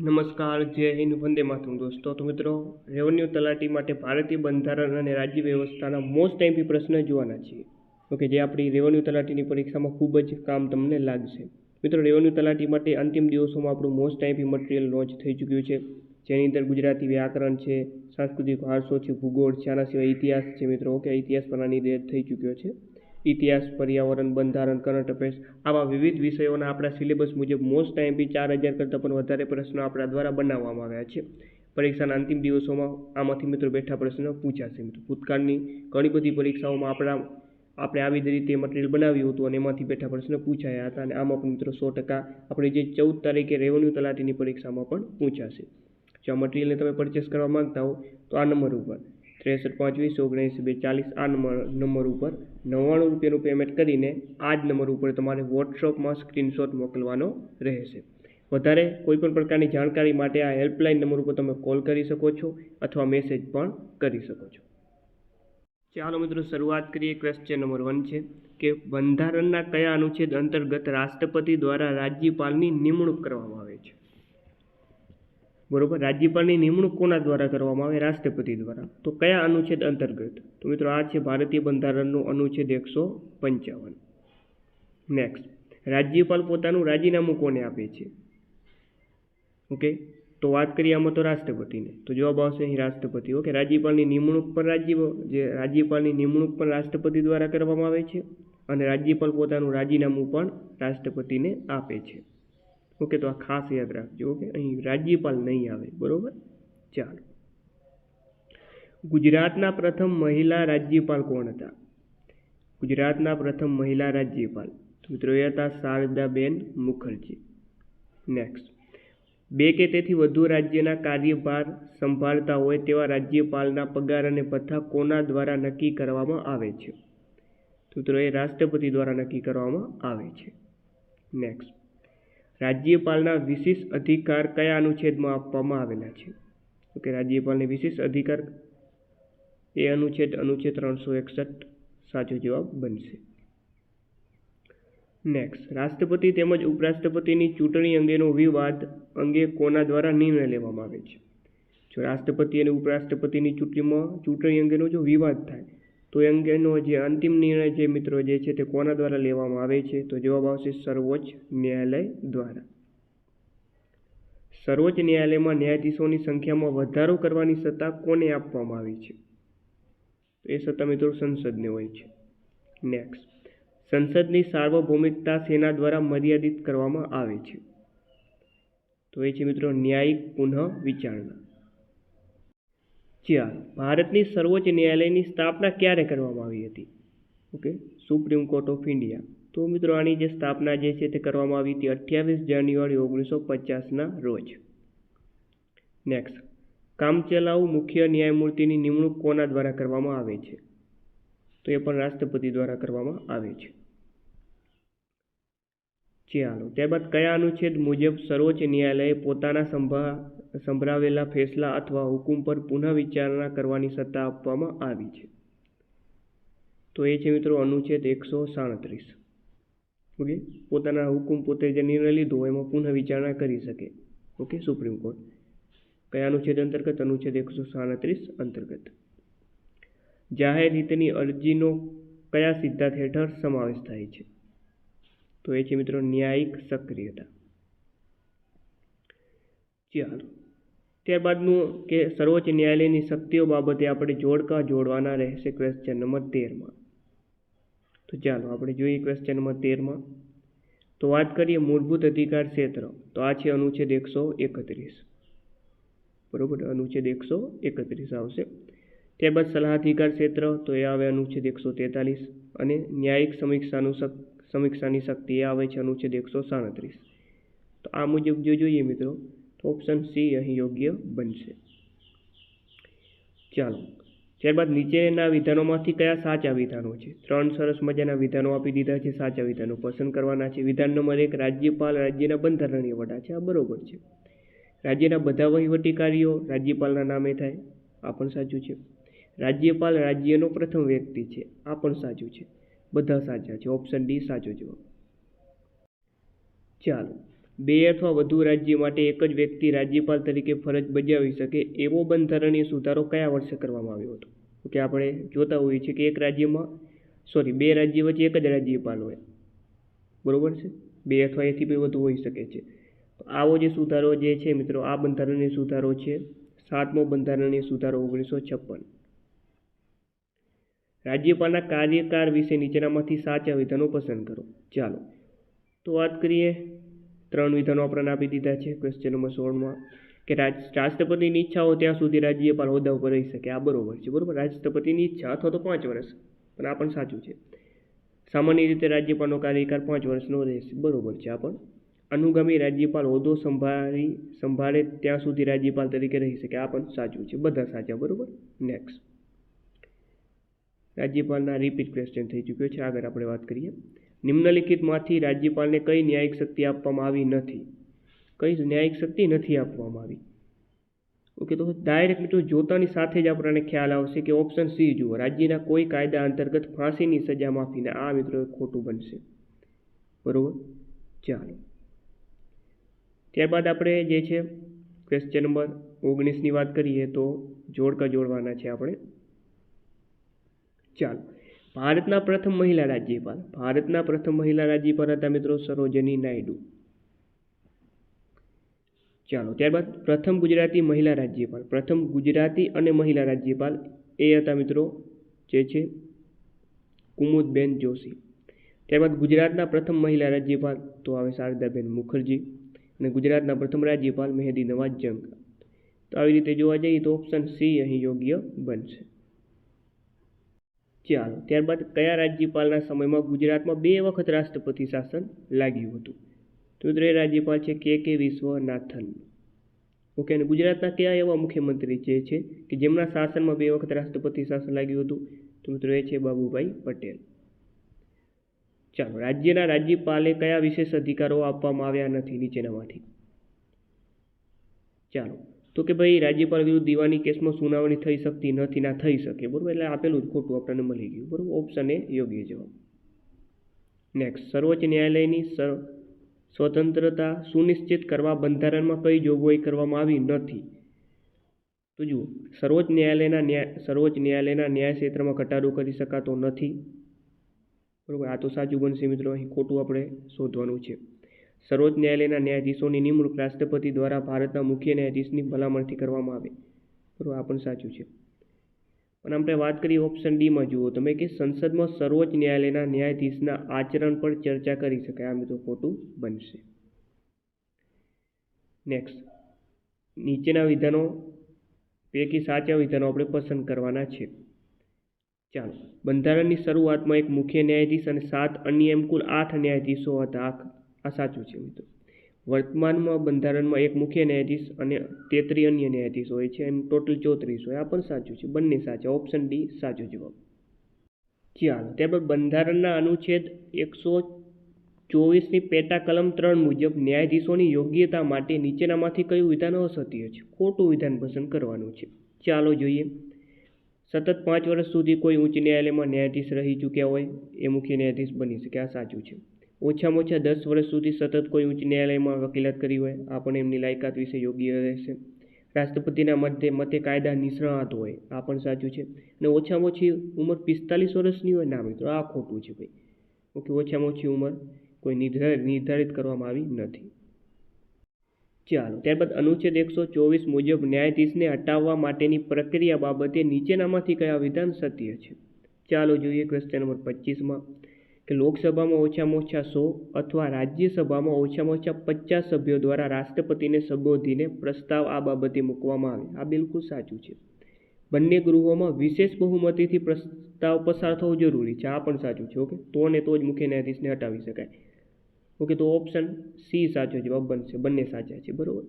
નમસ્કાર, જય હિન્દ, વંદે માતરમ દોસ્તો. તો મિત્રો, રેવન્યુ તલાટી માટે ભારતીય બંધારણ અને રાજ્ય વ્યવસ્થાના મોસ્ટ ટાઈમ પ્રશ્ન જોવાના છીએ. ઓકે જે આપણી રેવન્યુ તલાટીની પરીક્ષામાં ખૂબ જ કામ તમને લાગશે. મિત્રો, રેવન્યુ તલાટી માટે અંતિમ દિવસોમાં આપણું મોસ્ટ ટાઈમથી મટીરિયલ લોન્ચ થઈ ચૂક્યું છે. જેની અંદર ગુજરાતી વ્યાકરણ છે, સાંસ્કૃતિક વારસો છે, ભૂગોળ છે, આના સિવાય ઇતિહાસ છે મિત્રો. ઓકે ઇતિહાસ પણ આની થઈ ચૂક્યો છે. ઇતિહાસ, પર્યાવરણ, બંધારણ કરંટ અફેર્સ આવા વિવિધ વિષયોના આપણા સિલેબસ મુજબ મોસ્ટ ટાઈમ બી ચાર હજાર કરતાં પણ વધારે પ્રશ્નો આપણા દ્વારા બનાવવામાં આવ્યા છે. પરીક્ષાના અંતિમ દિવસોમાં આમાંથી મિત્રો બેઠા પ્રશ્નો પૂછાશે. મિત્રો, ભૂતકાળની ઘણી બધી પરીક્ષાઓમાં આપણા, આપણે આવી જ રીતે મટીરિયલ બનાવ્યું હતું અને એમાંથી બેઠા પ્રશ્નો પૂછાયા હતા અને આમાં પણ મિત્રો સો ટકા આપણે જે ચૌદ તારીખે રેવન્યુ તલાટીની પરીક્ષામાં પણ પૂછાશે. જો આ મટીરિયલને તમે પરચેસ કરવા માંગતા હો તો આ નંબર ઉપર ત્રેસઠ પાંચવીસ ઓગણીસ, બેચાલીસ આ નંબર નંબર ઉપર નવ્વાણું રૂપિયાનું પેમેન્ટ કરીને આ જ નંબર ઉપર તમારે વોટ્સઅપમાં સ્ક્રીનશોટ મોકલવાનો રહેશે. વધારે કોઈપણ પ્રકારની જાણકારી માટે આ હેલ્પલાઇન નંબર ઉપર તમે કોલ કરી શકો છો અથવા મેસેજ પણ કરી શકો છો. ચાલો મિત્રો, શરૂઆત કરીએ ક્વેશ્ચન નંબર વન છે કે બંધારણના કયા અનુચ્છેદ અંતર્ગત રાષ્ટ્રપતિ દ્વારા રાજ્યપાલની નિમણૂક કરવામાં આવે છે? બરોબર? રાજ્યપાલની નિમણૂક કોના દ્વારા કરવામાં આવે? રાષ્ટ્રપતિ દ્વારા. તો કયા અનુચ્છેદ અંતર્ગત? તો મિત્રો, આ છે ભારતીય બંધારણનો અનુચ્છેદ એકસો પંચાવન. નેક્સ્ટ રાજ્યપાલ પોતાનું રાજીનામું કોને આપે છે? ઓકે તો વાત કરીએ આમાં તો રાષ્ટ્રપતિને. તો જવાબ આવશે અહીં રાષ્ટ્રપતિ. ઓકે રાજ્યપાલની નિમણૂક પણ રાજ્ય, જે રાજ્યપાલની નિમણૂક પણ રાષ્ટ્રપતિ દ્વારા કરવામાં આવે છે અને રાજ્યપાલ પોતાનું રાજીનામું પણ રાષ્ટ્રપતિને આપે છે. ઓકે, તો આ ખાસ યાદ રાખજો, ઓકે? અહીં રાજ્યપાલ નહીં આવે, બરોબર? ચાલો. ગુજરાતના પ્રથમ મહિલા રાજ્યપાલ કોણ હતા? ગુજરાતના પ્રથમ મહિલા રાજ્યપાલ. મિત્રો હતા શારદાબેન મુખર્જી. નેક્સ્ટ બે કે તેથી વધુ રાજ્યના કાર્યભાર સંભાળતા હોય તેવા રાજ્યપાલના પગાર અને ભથ્થા કોના દ્વારા નક્કી કરવામાં આવે છે? મિત્રો, એ રાષ્ટ્રપતિ દ્વારા નક્કી કરવામાં આવે છે. નેક્સ્ટ રાજ્યપાલના વિશેષ અધિકાર કયા અનુચ્છેદમાં આપવામાં આવેલા છે? ઓકે, રાજ્યપાલને વિશેષ અધિકાર એ અનુચ્છેદ અનુચ્છેદ ત્રણસો એકસઠ સાચો જવાબ બનશે. નેક્સ્ટ રાષ્ટ્રપતિ તેમજ ઉપરાષ્ટ્રપતિની ચૂંટણી અંગેનો વિવાદ અંગે કોના દ્વારા નિર્ણય લેવામાં આવે છે? જો રાષ્ટ્રપતિ અને ઉપરાષ્ટ્રપતિની ચૂંટણીમાં, ચૂંટણી અંગેનો જો વિવાદ થાય તો એ અંગેનો જે અંતિમ નિર્ણય જે મિત્રો જે છે તે કોના દ્વારા લેવામાં આવે છે? તો જવાબ આવશે સર્વોચ્ચ ન્યાયાલય દ્વારા. સર્વોચ્ચ ન્યાયાલયમાં ન્યાયાધીશોની સંખ્યામાં વધારો કરવાની સત્તા કોને આપવામાં આવી છે? તો એ સત્તા મિત્રો સંસદને હોય છે. નેક્સ્ટ સંસદની સાર્વભૌમિકતા સેના દ્વારા મર્યાદિત કરવામાં આવે છે. તો એ છે મિત્રો ન્યાયિક પુનઃ વિચારણા. ચાલો ભારતની સર્વોચ્ચ ન્યાયાલયની સ્થાપના ક્યારે કરવામાં આવી હતી? Okay, supreme court of India. તો મિત્રો, આની જે સ્થાપના જે છે તે કરવામાં આવી હતી અઠ્યાવીસ જાન્યુઆરી ઓગણીસો પચાસના રોજ. નેક્સ્ટ કામચલાઉ મુખ્ય ન્યાયમૂર્તિની નિમણૂક કોના દ્વારા કરવામાં આવે છે? તો એ પણ રાષ્ટ્રપતિ દ્વારા કરવામાં આવે છે. ચાલો, ત્યારબાદ કયા અનુચ્છેદ મુજબ સર્વોચ્ચ ન્યાયાલયે પોતાના સંભા સંભળાવેલા ફેસલા અથવા હુકુમ પર પુનઃ વિચારણા કરવાની સત્તા આપવામાં આવી છે. તો એ છે મિત્રો અનુચ્છેદ એકસો સાડત્રીસ. ઓકે? પોતાના હુકુમ પોતે જે નિર્ણય લીધો એમાં પુનઃ વિચારણા કરી શકે. ઓકે? Supreme court. કયા અનુચ્છેદ અંતર્ગત? અનુચ્છેદ એકસો સાડત્રીસ અંતર્ગત. જાહેર હિતની અરજીનો કયા સિદ્ધાંત હેઠળ સમાવેશ થાય છે? તો એ છે મિત્રો ન્યાયિક સક્રિયતા. ચાલો. ત્યારબાદનું કે સર્વોચ્ચ ન્યાયાલયની શક્તિઓ બાબતે આપણે જોડકા જોડવાના રહેશે ક્વેશ્ચન નંબર તેરમાં. તો ચાલો આપણે જોઈએ ક્વેશ્ચન નંબર તેરમાં. તો વાત કરીએ મૂળભૂત અધિકાર ક્ષેત્ર. તો આ છે અનુચ્છેદ એકસો એકત્રીસ. બરોબર? અનુચ્છેદ એકસો એકત્રીસ આવશે. ત્યારબાદ સલાહ અધિકાર ક્ષેત્ર. તો એ આવે અનુચ્છેદ એકસો તેતાલીસ. અને ન્યાયિક સમીક્ષાનું સમીક્ષાની શક્તિ એ આવે છે અનુચ્છેદ એકસો સાડત્રીસ. તો આ મુજબ જો જોઈએ મિત્રો ઓપ્શન સી અહીં યોગ્ય બનશે. ચાલો, ત્યારબાદ નીચેના વિધાનોમાંથી કયા સાચા વિધાનો છે? ત્રણ સરસ મજાના વિધાનો આપી દીધા છે, સાચા વિધાનો પસંદ કરવાના છે. વિધાન નંબર એક, રાજ્યપાલ, રાજ્યના બંધારણીય વડા છે. આ બરોબર છે. રાજ્યના બધા વહીવટી કાર્યો રાજ્યપાલના નામે થાય, આ પણ સાચું છે. રાજ્યપાલ રાજ્યનો પ્રથમ વ્યક્તિ છે, આ પણ સાચું છે. બધા સાચા છે. ઓપ્શન ડી સાચો જવાબ. ચાલો બે અથવા વધુ રાજ્ય માટે એક જ વ્યક્તિ રાજ્યપાલ તરીકે ફરજ બજાવી શકે એવો બંધારણીય સુધારો કયા વર્ષે કરવામાં આવ્યો હતો? કે આપણે જોતા હોઈએ છીએ કે એક રાજ્યમાં સોરી બે રાજ્ય વચ્ચે એક જ રાજ્યપાલ હોય. બરોબર છે? બે અથવા એથી બી વધુ હોઈ શકે છે. આવો જે સુધારો જે છે મિત્રો, આ બંધારણીય સુધારો છે સાતમો બંધારણીય સુધારો ઓગણીસો છપ્પન. રાજ્યપાલના કાર્યકાળ વિશે નીચેનામાંથી સાચા વિધાનો પસંદ કરો. ચાલો, તો વાત કરીએ ત્રણ વિધાનો આપણને આપી દીધા છે. ક્વેશ્ચન નંબર સોળમાં કે રાજ, રાષ્ટ્રપતિની ઈચ્છા હોય ત્યાં સુધી રાજ્યપાલ હોદ્દા ઉપર રહી શકે. આ બરોબર છે, બરોબર? રાષ્ટ્રપતિની ઈચ્છા અથવા તો પાંચ વર્ષ. પણ આ પણ સાચું છે. સામાન્ય રીતે રાજ્યપાલનો કાર્યકાળ પાંચ વર્ષનો રહેશે. બરોબર છે આ પણ. અનુગામી રાજ્યપાલ હોદ્દો સંભાળી, સંભાળે ત્યાં સુધી રાજ્યપાલ તરીકે રહી શકે. આ પણ સાચું છે. બધા સાચા, બરોબર? નેક્સ્ટ રાજ્યપાલના રિપીટ ક્વેશ્ચન થઈ ચૂક્યો છે. આગળ આપણે વાત કરીએ. નિમ્નલિખિતમાંથી રાજ્યપાલને કઈ ન્યાયિક શક્તિ આપવામાં આવી નથી? કઈ ન્યાયિક શક્તિ નથી આપવામાં આવી? ઓકે, તો ડાયરેક્ટ મિત્રો જોતાની સાથે જ આપણને ખ્યાલ આવશે કે ઓપ્શન સી જુઓ. રાજ્યના કોઈ કાયદા અંતર્ગત ફાંસીની સજા માફીને આ મિત્રો ખોટું બનશે. બરોબર? ચાલો. ત્યારબાદ આપણે જે છે ક્વેશ્ચન નંબર ઓગણીસની વાત કરીએ તો જોડકા જોડવાના છે આપણે. ચાલો. ભારતના પ્રથમ મહિલા રાજ્યપાલ. ભારતના પ્રથમ મહિલા રાજ્યપાલ હતા મિત્રો સરોજની નાયડુ. ચાલો, ત્યારબાદ પ્રથમ ગુજરાતી મહિલા રાજ્યપાલ. પ્રથમ ગુજરાતી અને મહિલા રાજ્યપાલ એ હતા મિત્રો જે છે કુમુદબેન જોશી. ત્યારબાદ ગુજરાતના પ્રથમ મહિલા રાજ્યપાલ તો આવે શારદાબેન મુખર્જી અને ગુજરાતના પ્રથમ રાજ્યપાલ મહેદી નવાજ જંગ. તો આવી રીતે જોવા જઈએ તો ઓપ્શન સી અહીં યોગ્ય બનશે. ચાલો ત્યારબાદ કયા રાજ્યપાલના સમયમાં ગુજરાતમાં બે વખત રાષ્ટ્રપતિ શાસન લાગ્યું હતું? તો મિત્રો રાજ્યપાલ છે કે કે વિશ્વનાથન. ઓકે, અને ગુજરાતના કયા એવા મુખ્યમંત્રી જે છે કે જેમના શાસનમાં બે વખત રાષ્ટ્રપતિ શાસન લાગ્યું હતું? તો મિત્રો એ છે બાબુભાઈ પટેલ. ચાલો, રાજ્યના રાજ્યપાલે કયા વિશેષ અધિકારો આપવામાં આવ્યા નથી નીચેનામાંથી? ચાલો તો કે ભાઈ, રાજ્યપાલ વિરુદ્ધ દીવાની કેસમાં સુનાવણી થઈ શકતી નથી ના થઈ શકે. બરાબર? એટલે આપેલું જ ખોટું આપણને મળી ગયું. બરાબર? ઓપ્શન એ યોગ્ય જવાબ. નેક્સ્ટ સર્વોચ્ચ ન્યાયાલયની સર, સ્વતંત્રતા સુનિશ્ચિત કરવા બંધારણમાં કઈ જોગવાઈ કરવામાં આવી નથી. તો જુઓ, સર્વોચ્ચ ન્યાયાલયના ન્યાય સર્વોચ્ચ ન્યાયાલયના ન્યાય ક્ષેત્રમાં ઘટાડો કરી શકાતો નથી. બરાબર? આ તો સાચું બનશે મિત્રો. અહીં ખોટું આપણે શોધવાનું છે. સર્વોચ્ચ ન્યાયાલયના ન્યાયાધીશોની નિમણૂક રાષ્ટ્રપતિ દ્વારા ભારતના મુખ્ય ન્યાયાધીશની ભલામણથી કરવામાં આવે. બરાબર, આ પણ સાચું છે. પણ આપણે વાત કરીએ ઓપ્શન ડીમાં, જુઓ તમે કે સંસદમાં સર્વોચ્ચ ન્યાયાલયના ન્યાયાધીશના આચરણ પર ચર્ચા કરી શકાય. આ મિત્રો ખોટું બનશે. નેક્સ્ટ નીચેના વિધાનો, પૈકી સાચા વિધાનો આપણે પસંદ કરવાના છે. ચાલો, બંધારણની શરૂઆતમાં એક મુખ્ય ન્યાયાધીશ અને સાત અન્ય એમ કુલ આઠ ન્યાયાધીશો હતા. આ સાચું છે મિત્રો. વર્તમાનમાં બંધારણમાં એક મુખ્ય ન્યાયાધીશ અને તેત્રી અન્ય ન્યાયાધીશ હોય છે એમ ટોટલ ચોત્રીસ હોય. આ પણ સાચું છે. બંને સાચા. ઓપ્શન ડી, સાચો જવાબ. ચાલો, ત્યારબાદ બંધારણના અનુચ્છેદ એકસો ચોવીસની પેટા કલમ ત્રણ મુજબ ન્યાયાધીશોની યોગ્યતા માટે નીચેનામાંથી કયું વિધાન અસત્ય છે? ખોટું વિધાન પસંદ કરવાનું છે. ચાલો જોઈએ. સતત પાંચ વર્ષ સુધી કોઈ ઉચ્ચ ન્યાયાલયમાં ન્યાયાધીશ રહી ચૂક્યા હોય, એ મુખ્ય ન્યાયાધીશ બની શકે. આ સાચું છે. ઓછામાં ઓછા દસ વર્ષ સુધી સતત કોઈ ઉચ્ચ ન્યાયાલયમાં વકીલાત કરી હોય આ પણ એમની લાયકાત વિશે યોગ્ય રહેશે. રાષ્ટ્રપતિના મતે મતે કાયદા નિષ્ણાત હોય, આ પણ સાચું છે. અને ઓછામાં ઓછી ઉંમર પિસ્તાલીસ વર્ષની હોય, ના મિત્રો, આ ખોટું છે ભાઈ. ઓકે, ઓછામાં ઓછી ઉંમર કોઈ નિર્ધારિત નિર્ધારિત કરવામાં આવી નથી. ચાલો, ત્યારબાદ અનુચ્છેદ એકસો ચોવીસ મુજબ ન્યાયાધીશને હટાવવા માટેની પ્રક્રિયા બાબતે નીચેનામાંથી કયા વિધાન સત્ય છે? ચાલો જોઈએ ક્વેશ્ચન નંબર પચીસમાં. કે લોકસભામાં ઓછામાં ઓછા સો અથવા રાજ્યસભામાં ઓછામાં ઓછા પચાસ સભ્યો દ્વારા રાષ્ટ્રપતિને સંબોધીને પ્રસ્તાવ આ બાબતે મૂકવામાં આવે. આ બિલકુલ સાચું છે. બંને ગૃહોમાં વિશેષ બહુમતીથી પ્રસ્તાવ પસાર થવો જરૂરી છે. આ પણ સાચું છે, ઓકે? તો ને તો જ મુખ્ય ન્યાયાધીશને હટાવી શકાય. ઓકે, તો ઓપ્શન સી સાચો જવાબ બનશે. બંને સાચા છે, બરાબર?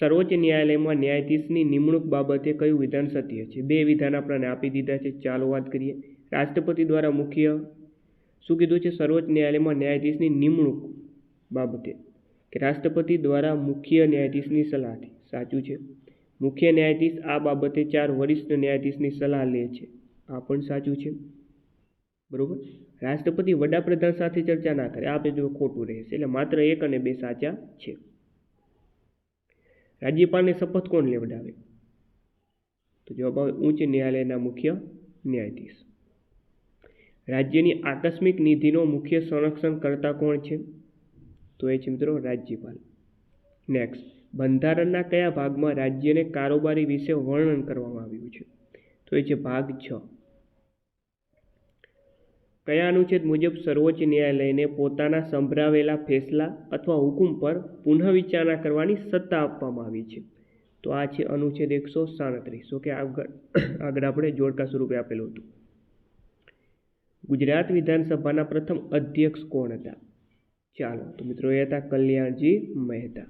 સર્વોચ્ચ ન્યાયાલયમાં ન્યાયાધીશની નિમણૂક બાબતે કયું વિધાન સત્ય છે? બે વિધાન આપણને આપી દીધા છે. ચાલો વાત કરીએ. રાષ્ટ્રપતિ દ્વારા મુખ્ય શું કીધું છે? સર્વોચ્ચ ન્યાયાલયમાં ન્યાયાધીશની નિમણૂક બાબતે કે રાષ્ટ્રપતિ દ્વારા મુખ્ય ન્યાયાધીશની સલાહથી સાચું છે. મુખ્ય ન્યાયાધીશ આ બાબતે ચાર વરિષ્ઠ ન્યાયાધીશની સલાહ લે છે. આ પણ સાચું છે. બરોબર? રાષ્ટ્રપતિ વડાપ્રધાન સાથે ચર્ચા ના કરે. આ બધું ખોટું રહેશે. એટલે માત્ર એક અને બે સાચા છે. રાજ્યપાલને શપથ કોણ લેવડાવે? તો જવાબ આવે ઉચ્ચ ન્યાયાલયના મુખ્ય ન્યાયાધીશ. રાજ્યની આકસ્મિક નિધિનો મુખ્ય સંરક્ષણ કરતા કોણ છે? તો એ છે મિત્રો રાજ્યપાલ. નેક્સ્ટ બંધારણના કયા ભાગમાં રાજ્યને કારોબારી વિશે વર્ણન કરવામાં આવ્યું છે? તો એ છે ભાગ છ. કયા અનુચ્છેદ મુજબ સર્વોચ્ચ ન્યાયાલયને પોતાના સંભળાવેલા ફેસલા અથવા હુકુમ પર પુનઃવિચારણા કરવાની સત્તા આપવામાં આવી છે? તો આ છે અનુચ્છેદ એકસો સાડત્રીસ. ઓકે, આગળ આગળ આપણે જોડકા સ્વરૂપે આપેલું હતું. ગુજરાત વિધાનસભાના પ્રથમ અધ્યક્ષ કોણ હતા? ચાલો, તો મિત્રો એ હતા કલ્યાણજી મહેતા.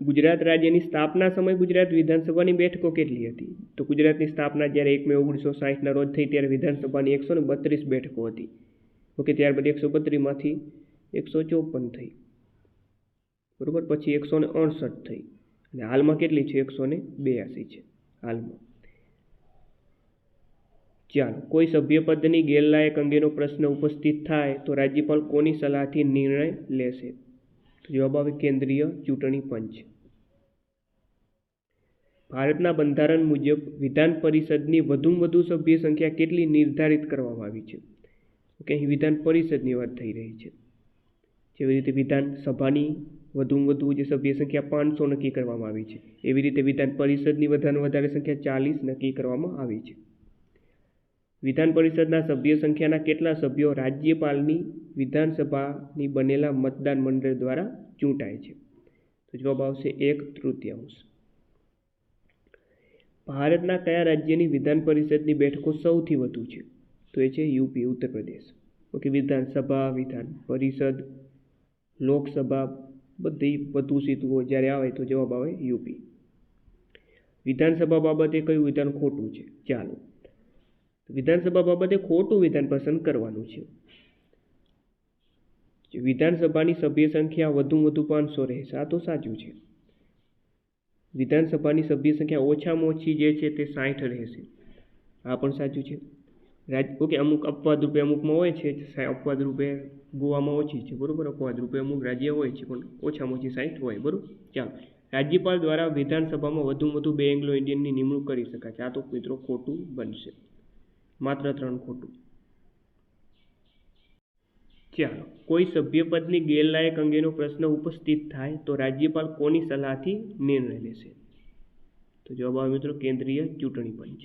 ગુજરાત રાજ્યની સ્થાપના સમય ગુજરાત વિધાનસભાની બેઠકો કેટલી હતી? તો ગુજરાતની સ્થાપના જ્યારે એક મે ઓગણીસો સાહીઠના રોજ થઈ ત્યારે વિધાનસભાની એકસો ને બત્રીસ બેઠકો હતી. ઓકે, ત્યારબાદ એકસો બત્રીસમાંથી એકસો ચોપન થઈ. બરોબર? પછી એકસો ને અડસઠ થઈ. અને હાલમાં કેટલી છે? એકસો ને બ્યાસી છે. હાલમાં. ચાલો, કોઈ સભ્યપદની ગેરલાયક અંગેનો પ્રશ્ન ઉપસ્થિત થાય તો રાજ્યપાલ કોની સલાહથી નિર્ણય લેશે? જવાબ આવે કેન્દ્રીય ચૂંટણી પંચ. ભારતના બંધારણ મુજબ વિધાન પરિષદની વધુમાં વધુ સભ્ય સંખ્યા કેટલી નિર્ધારિત કરવામાં આવી છે? કે અહીં વિધાન પરિષદની વાત થઈ રહી છે. જેવી રીતે વિધાનસભાની વધુમાં વધુ જે સભ્ય સંખ્યા પાંચસો નક્કી કરવામાં આવી છે, એવી રીતે વિધાન પરિષદની વધારે વધારે સંખ્યા ચાલીસ નક્કી કરવામાં આવી છે. વિધાન પરિષદના સભ્ય સંખ્યાના કેટલા સભ્યો રાજ્યપાલની વિધાનસભાની બનેલા મતદાન મંડળ દ્વારા ચૂંટાય છે? તો જવાબ આવશે એક તૃતીયાંશ. ભારતના કયા રાજ્યની વિધાન પરિષદની બેઠકો સૌથી વધુ છે? તો એ છે યુપી, ઉત્તર પ્રદેશ. ઓકે, વિધાનસભા, વિધાન પરિષદ, લોકસભા, બધી વધુ સીધું જ્યારે આવે તો જવાબ આવે યુપી. વિધાનસભા બાબતે કયું વિધાન ખોટું છે? ચાલો. વિધાનસભા બાબતે ખોટું વિધાન પસંદ કરવાનું છે. વિધાનસભાની સભ્ય સંખ્યા વધુ વધુ પાંચસો રહેશે. આ તો સાચું છે. વિધાનસભાની સભ્ય સંખ્યા ઓછામાં ઓછી જે છે તે સાઠ રહેશે. આ પણ સાચું છે. રાજ, ઓકે, અમુક અપવાદ રૂપે અમુકમાં હોય છે અપવાદ રૂપે ગોવામાં ઓછી છે. બરાબર? અપવાદ રૂપે અમુક રાજ્ય હોય છે, પણ ઓછામાં ઓછી સાઠ હોય. બરાબર? ચાલો. રાજ્યપાલ દ્વારા વિધાનસભામાં વધુ વધુ બે એંગ્લો ઇન્ડિયનની નિમણૂક કરી શકાય આ તો મિત્રો ખોટું બનશે. માત્ર ત્રણ ખોટું. ચાલો, કોઈ સભ્યપદની ગેરલાયક અંગેનો પ્રશ્ન ઉપસ્થિત થાય તો રાજ્યપાલ કોની સલાહથી નિર્ણય લેશે? તો જવાબ આવે મિત્રો કેન્દ્રીય ચૂંટણી પંચ.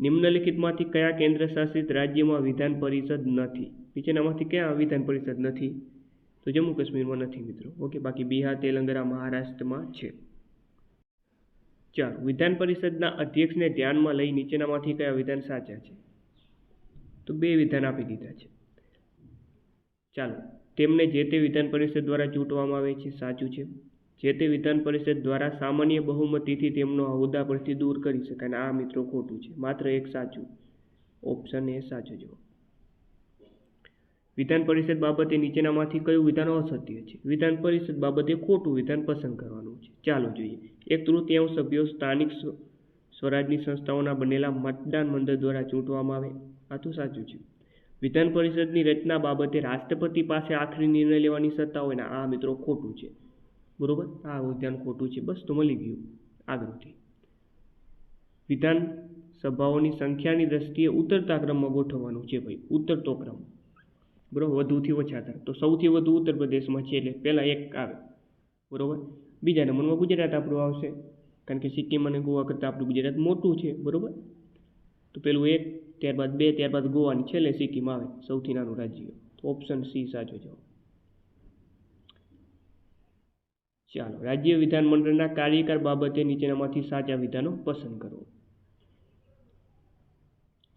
નિમ્નલિખિતમાંથી કયા કેન્દ્ર શાસિત રાજ્યમાં વિધાન પરિષદ નથી? નીચેનામાંથી કયા વિધાન પરિષદ નથી? તો જમ્મુ કાશ્મીરમાં નથી મિત્રો. ઓકે, બાકી બિહાર, તેલંગાણા, મહારાષ્ટ્રમાં છે. ચાલો, વિધાન પરિષદના અધ્યક્ષને ધ્યાનમાં લઈ નીચેનામાંથી કયા વિધાન સાચા છે? તો બે વિધાન આપી દીધા છે. ચાલો, તેમને જે તે વિધાન પરિષદ દ્વારા ચૂંટવામાં આવે છે સાચું છે. જે તે વિધાન પરિષદ દ્વારા સામાન્ય બહુમતીથી તેમનો હોદ્દા પરથી દૂર કરી શકાય અને આ મિત્રો ખોટું છે. માત્ર એક સાચું. ઓપ્શન એ સાચો જવાબ. વિધાન પરિષદ બાબતે નીચેનામાંથી કયું વિધાન અસત્ય છે? વિધાન પરિષદ બાબતે ખોટું વિધાન પસંદ કરવાનું છે. ચાલો જોઈએ. એક તૃતીયાંશ સભ્યો સ્થાનિક સ્વરાજની સંસ્થાઓના બનેલા મતદાન મંડળ દ્વારા ચૂંટવામાં આવે. આ તો સાચું છે. વિધાન પરિષદની રચના બાબતે રાષ્ટ્રપતિ પાસે આખરી નિર્ણય લેવાની સત્તા હોય ને આ મિત્રો ખોટું છે. બરોબર? આ વિધાન ખોટું છે. બસ તો મળી ગયું. આગળથી વિધાન સભાઓની સંખ્યાની દ્રષ્ટિએ ઉતરતા ક્રમમાં ગોઠવવાનું છે ભાઈ. ઉતરતો ક્રમ. બરોબર? વધુથી ઓછા થાય તો સૌથી વધુ ઉત્તર પ્રદેશમાં છે એટલે પહેલાં એક આવે. બરોબર? બીજા નંબરમાં ગુજરાત આપણું આવશે. કારણ કે સિક્કિમ અને ગોવા કરતાં આપણું ગુજરાત મોટું છે. બરોબર? તો પેલું એક, ત્યારબાદ બે, ત્યારબાદ ગોવાની છેલ્લે સિક્કિમ આવે, સૌથી નાનું રાજ્ય. તો ઓપ્શન સી સાચો જવાબ. ચાલો, રાજ્ય વિધાનમંડળના કાર્યકાળ બાબતે નીચેનામાંથી સાચા વિધાનો પસંદ કરો.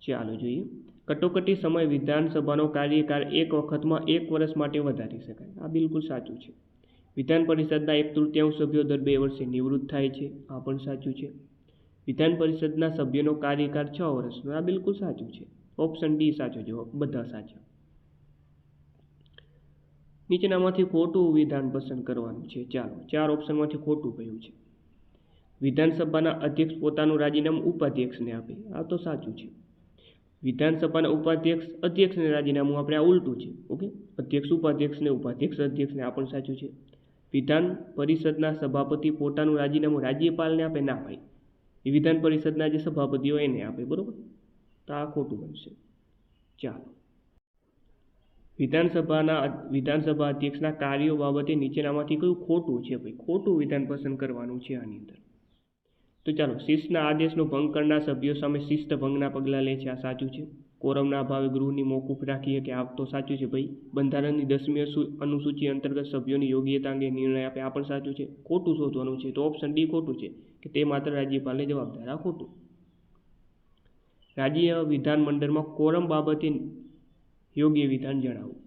ચાલો જોઈએ. કટોકટી સમય વિધાનસભાનો કાર્યકાળ એક વખતમાં એક વર્ષ માટે વધારી શકાય. આ બિલકુલ સાચું છે. વિધાન પરિષદના એક તૃતીયાંશ સભ્યો દર બે વર્ષે નિવૃત્ત થાય છે. આ પણ સાચું છે. વિધાન પરિષદના સભ્યનો કાર્યકાળ છ વર્ષનો. આ બિલકુલ સાચું છે. ઓપ્શન ડી સાચો જવાબ. બધા સાચા. નીચેનામાંથી ખોટું વિધાન પસંદ કરવાનું છે. ચાલો, ચાર ઓપ્શનમાંથી ખોટું કહ્યું છે? વિધાનસભાના અધ્યક્ષ પોતાનું રાજીનામું ઉપાધ્યક્ષને આપે. આ તો સાચું છે. વિધાનસભાના ઉપાધ્યક્ષ, અધ્યક્ષને રાજીનામું આપણે આ ઉલટું છે. ઓકે? અધ્યક્ષ, ઉપાધ્યક્ષને, ઉપાધ્યક્ષ, અધ્યક્ષને. આ પણ સાચું છે. વિધાન પરિષદના સભાપતિ પોતાનું રાજીનામું રાજ્યપાલને આપે. ના ભાઈ. એ વિધાન પરિષદના જે સભાપતિઓ એને આપે, બરોબર? તો આ ખોટું બનશે. ચાલો. વિધાનસભાના વિધાનસભા અધ્યક્ષના કાર્યો બાબતે નીચેનામાંથી કયું ખોટું છે ભાઈ? ખોટું વિધાન પસંદ કરવાનું છે આની અંદર. તો ચાલો, શિસ્તના આદેશનો ભંગ કરનાર સભ્યો સામે શિસ્ત ભંગના પગલાં લે છે. આ સાચું છે? કોરમના અભાવે ગૃહની મોકૂફ રાખીએ કે આ તો સાચું છે ભાઈ? બંધારણની દસમી અનુસૂચિ અંતર્ગત સભ્યોની યોગ્યતા અંગે નિર્ણય આપે, આ પણ સાચું છે? ખોટું શોધવાનું છે. તો ઓપ્શન ડી ખોટું છે. કે તે માત્ર રાજ્યપાલને જવાબદાર આ ખોટું રાજ્ય વિધાનમંડળમાં કોરમ બાબતે યોગ્ય વિધાન જણાવવું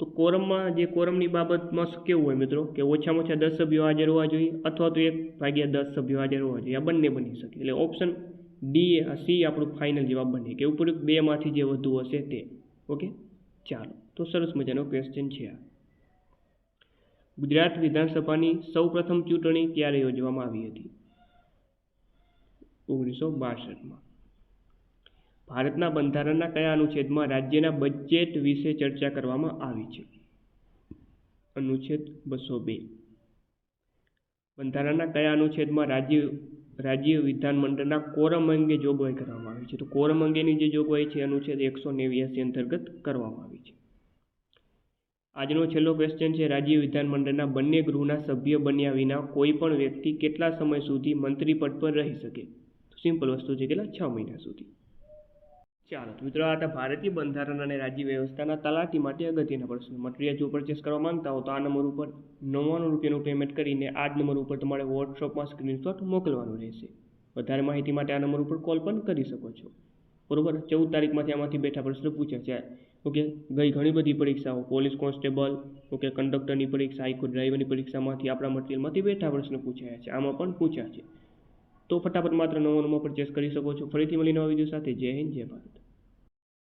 તો કોરમમાં જે કોરમની બાબતમાં કેવું હોય મિત્રો, કે ઓછામાં ઓછા દસ સભ્યો હાજર હોવા જોઈએ, અથવા તો એક ભાગ્યા દસ સભ્યો હાજર હોવા જોઈએ, આ બંને બની શકે. એટલે ઓપ્શન ડી સી આપણું ફાઇનલ જવાબ બને કે ઉપરોક્ત બેમાંથી જે વધુ હશે તે. ઓકે ચાલો. તો સરસ મજાનો ક્વેશ્ચન છે આ. ગુજરાત વિધાનસભાની સૌપ્રથમ ચૂંટણી ક્યારે યોજવામાં આવી હતી? ઓગણીસો બાસઠમાં. ભારતના બંધારણના કયા અનુચ્છેદમાં રાજ્યના બજેટ વિશે ચર્ચા કરવામાં આવી છે? અનુચ્છેદ બસો બે. બંધારણના કયા અનુચ્છેદમાં રાજ્ય રાજ્ય વિધાનમંડળના કોરમ અંગે જોગવાઈ કરવામાં આવી છે? તો કોરમ અંગેની જે જોગવાઈ છે, અનુચ્છેદ એકસો નેવ્યાસી અંતર્ગત કરવામાં આવી છે. આજનો છેલ્લો ક્વેશ્ચન છે, રાજ્ય વિધાનમંડળના બંને ગૃહના સભ્ય બન્યા વિના કોઈ પણ વ્યક્તિ કેટલા સમય સુધી મંત્રી પદ પર રહી શકે? તો સિમ્પલ વસ્તુ છે, કેટલા? છ મહિના સુધી. ચાલો મિત્રો, આ હતા ભારતીય બંધારણ અને રાજ્ય વ્યવસ્થાના તલાટી માટે અગત્યના પ્રશ્નો. મટીરિયલ જો પરચેસ કરવા માંગતા હો તો આ નંબર ઉપર નવ્વાણું રૂપિયાનું પેમેન્ટ કરીને આ જ નંબર ઉપર તમારે વોટ્સઅપમાં સ્ક્રીનશોટ મોકલવાનું રહેશે. વધારે માહિતી માટે આ નંબર ઉપર કોલ પણ કરી શકો છો. બરોબર? ચૌદ તારીખમાંથી આમાંથી બેઠા પ્રશ્નો પૂછ્યા છે. ઓકે, ગઈ ઘણી બધી પરીક્ષાઓ, પોલીસ કોન્સ્ટેબલ, ઓકે, કંડક્ટરની પરીક્ષા, હાઈકોર્ટ ડ્રાઈવરની પરીક્ષામાંથી આપણા મટીરિયલમાંથી બેઠા પ્રશ્ન પૂછાયા છે, આમાં પણ પૂછ્યા છે. તો ફટાફટ માત્ર નવો નંબર પરચેસ કરી શકો છો. ફરીથી મળીને નવા વીડિયો સાથે. જય હિન્દ, જય ભારત.